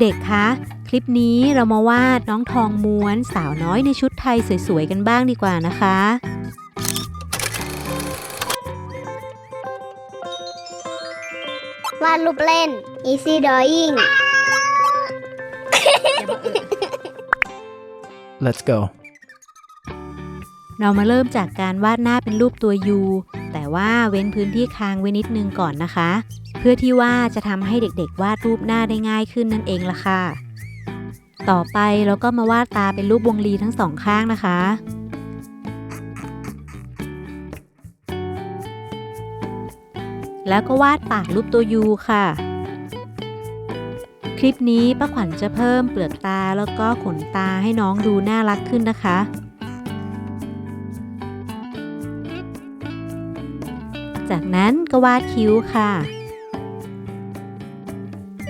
เด็กๆ คะ คลิปนี้เรามาวาดน้องทองม้วนสาวน้อยในชุดไทยสวยๆ กันบ้างดีกว่านะคะ วาดรูปเล่น easy drawing Let's go. เรามาเริ่มจากการวาดหน้าเป็นรูปตัวยูแต่ว่าเว้นพื้นที่ค้างไว้นิดนึงก่อนนะคะ เพื่อที่ว่าจะทำให้เด็กๆ วาดรูปหน้าได้ง่ายขึ้นนั่นเองล่ะค่ะ ต่อไปเราก็มาวาดตาเป็นรูปวงรีทั้งสองข้างนะคะ แล้วก็วาดปากรูปตัวยูค่ะ คลิปนี้ป้าขวัญจะเพิ่มเปลือกตาแล้วก็ขนตาให้น้องดูน่ารักขึ้นนะคะจากนั้นก็วาดคิ้วค่ะ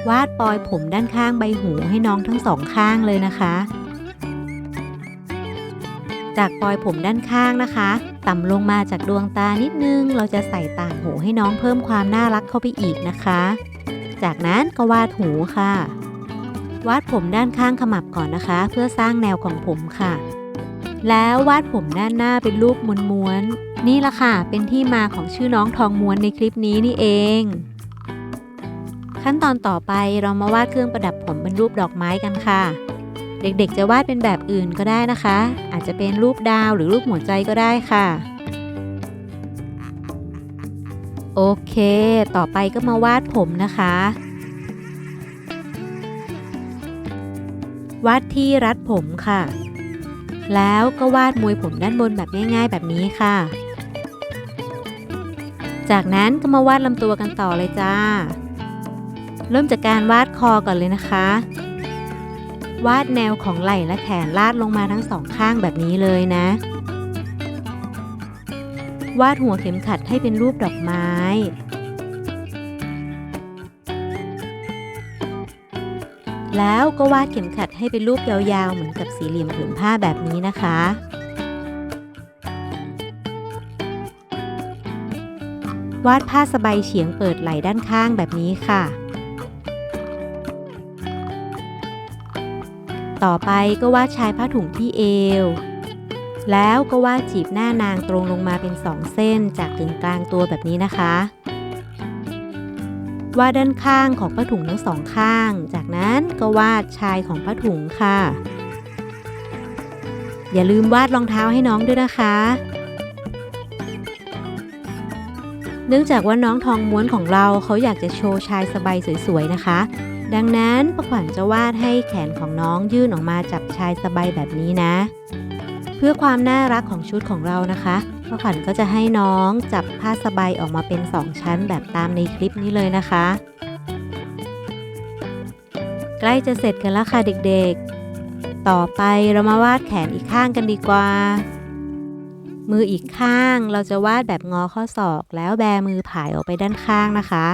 วาดปลอยผมด้านข้างใบหูให้น้องทั้งสองข้างเลยนะคะ จากปลอยผมด้านข้างนะคะ ต่ำลงมาจากดวงตานิดนึง เราจะใส่ต่างหูให้น้องเพิ่มความน่ารักเข้าไปอีกนะคะ จากนั้นก็วาดหูค่ะ วาดผมด้านข้างขมับก่อนนะคะ เพื่อสร้างแนวของผมค่ะ แล้ววาดผมด้านหน้าเป็นรูปม้วนๆนี่ละค่ะ เป็นที่มาของชื่อน้องทองม้วนในคลิปนี้นี่เอง ขั้นตอนต่อไปเรามาวาดเครื่องประดับผมเป็นรูปดอกไม้กันค่ะ เด็กๆ จะวาดเป็นแบบอื่นก็ได้นะคะ อาจจะเป็นรูปดาวหรือรูปหัวใจก็ได้ค่ะ โอเค ต่อไปก็มาวาดผมนะคะ วาดที่รัดผมค่ะ แล้วก็วาดมวยผมด้านบนแบบง่าย ๆ แบบนี้ค่ะ จากนั้นก็มาวาดลำตัวกันต่อเลยจ้า เริ่มจากการวาดคอก่อนเลยนะคะ วาดแนวของไหล่และแขนลาดลงมาทั้งสองข้างแบบนี้เลยนะ วาดหัวเข็มขัดให้เป็นรูปดอกไม้ แล้วก็วาดเข็มขัดให้เป็นรูปยาวๆ เหมือนกับสี่เหลี่ยมผืนผ้าแบบนี้นะคะวาดผ้าสบายเฉียงเปิดไหล่ด้านข้างแบบนี้ค่ะ ต่อไปก็วาดชายผ้าถุงที่เอว แล้วก็วาดจีบหน้านางตรงลงมาเป็นสองเส้นจากกึ่งกลางตัวแบบนี้นะคะ วาดด้านข้างของผ้าถุงทั้งสองข้าง จากนั้นก็วาดชายของผ้าถุงค่ะ อย่าลืมวาดรองเท้าให้น้องด้วยนะคะเนื่องจากว่าน้องทองม้วนของเราเขาอยากจะโชว์ชายสบายสวยๆนะคะ ดังนั้นป้าขวัญจะวาดให้แขนของน้องยื่นออกมาจับชายสบายแบบนี้นะ เพื่อความน่ารักของชุดของเรานะคะป้าขวัญก็จะให้น้องจับผ้าสบายออกมาเป็น 2 ชั้นแบบตามในคลิปนี้เลยนะคะ ใกล้จะเสร็จกันแล้วค่ะเด็กๆ ต่อไปเรามาวาดแขนอีกข้างกันดีกว่า มืออีกข้างเราจะวาดแบบงอข้อศอกแล้วแบมือผายออกไปด้านข้างนะคะ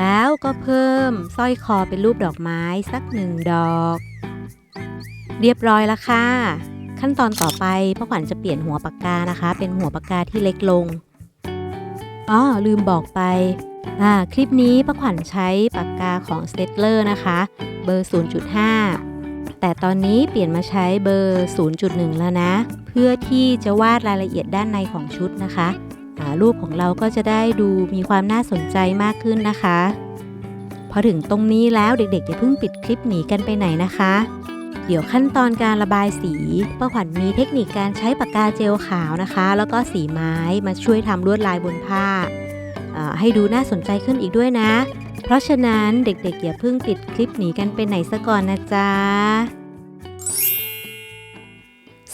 แล้วก็เพิ่มสร้อยคอเป็นรูปดอกไม้สักหนึ่งดอก เรียบร้อยแล้วค่ะ ขั้นตอนต่อไปป้าขวัญจะเปลี่ยนหัวปากกานะคะ เป็นหัวปากกาที่เล็กลงอ๋อลืมบอกไปอ่าคลิปนี้ป้าขวัญใช้ปากกาของ s t ตเลอร์นะคะ เบอร์ 0.5 แต่ตอนนี้เปลี่ยนมาใช้เบอร์ 0.1 แล้วนะ เพื่อที่จะวาดรายละเอียดด้านในของชุดนะคะ รูปของเราก็จะได้ดูมีความน่าสนใจมากขึ้นนะคะ พอถึงตรงนี้แล้วเด็กๆอย่าเพิ่งปิดคลิปหนีกันไปไหนนะคะ เดี๋ยวขั้นตอนการระบายสีป้าขวัญมีเทคนิคการใช้ปากกาเจลขาวนะคะ แล้วก็สีไม้มาช่วยทำลวดลายบนผ้าอ่าให้ดูน่าสนใจขึ้นอีกด้วยนะ เพราะฉะนั้นเด็กๆอย่าเพิ่งปิดคลิปหนีกันไปไหนซะก่อนนะจ๊ะ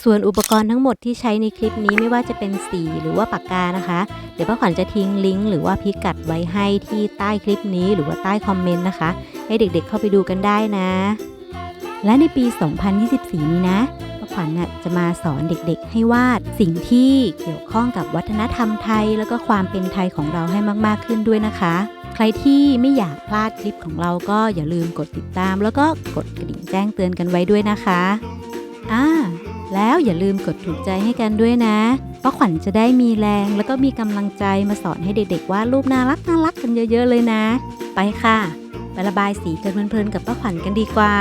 ส่วนอุปกรณ์ทั้งหมดที่ใช้ในคลิปนี้ไม่ว่าจะเป็นสีหรือว่าปากกานะคะ เดี๋ยวป้าขวัญจะทิ้งลิงก์หรือว่าพิกัดไว้ให้ที่ใต้คลิปนี้หรือว่าใต้คอมเมนต์นะคะ ให้เด็กๆเข้าไปดูกันได้นะ และในปี 2024 นี้นะป้าขวัญน่ะจะมาสอนเด็กๆ ให้วาดสิ่งที่เกี่ยวข้องกับวัฒนธรรมไทย แล้วก็ความเป็นไทยของเราให้มากๆขึ้นด้วยนะคะใครที่ไม่อยากพลาดคลิปของเราก็อย่าลืมกดติดตาม แล้วก็กดกระดิ่งแจ้งเตือนกันไว้ด้วยนะคะ อ่า แล้วอย่าลืมกดถูกใจให้กันด้วยนะป้าขวัญจะได้มีแรงแล้วก็มีกำลังใจมาสอนให้เด็กๆวาดรูปน่ารักน่ารักกันเยอะ ๆ เลยนะ ไปค่ะไประบายสีกันเพลินๆกับป้าขวัญกันดีกว่า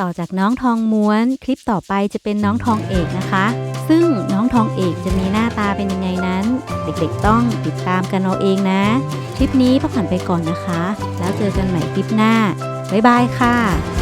ต่อจากน้องทองม้วน คลิปต่อไปจะเป็นน้องทองเอกนะคะ ซึ่งน้องทองเอกจะมีหน้าตาเป็นยังไงนั้น เด็กๆต้องติดตามกันเอาเองนะ คลิปนี้พักผ่อนไปก่อนนะคะ แล้วเจอกันใหม่คลิปหน้า บ๊ายบายค่ะ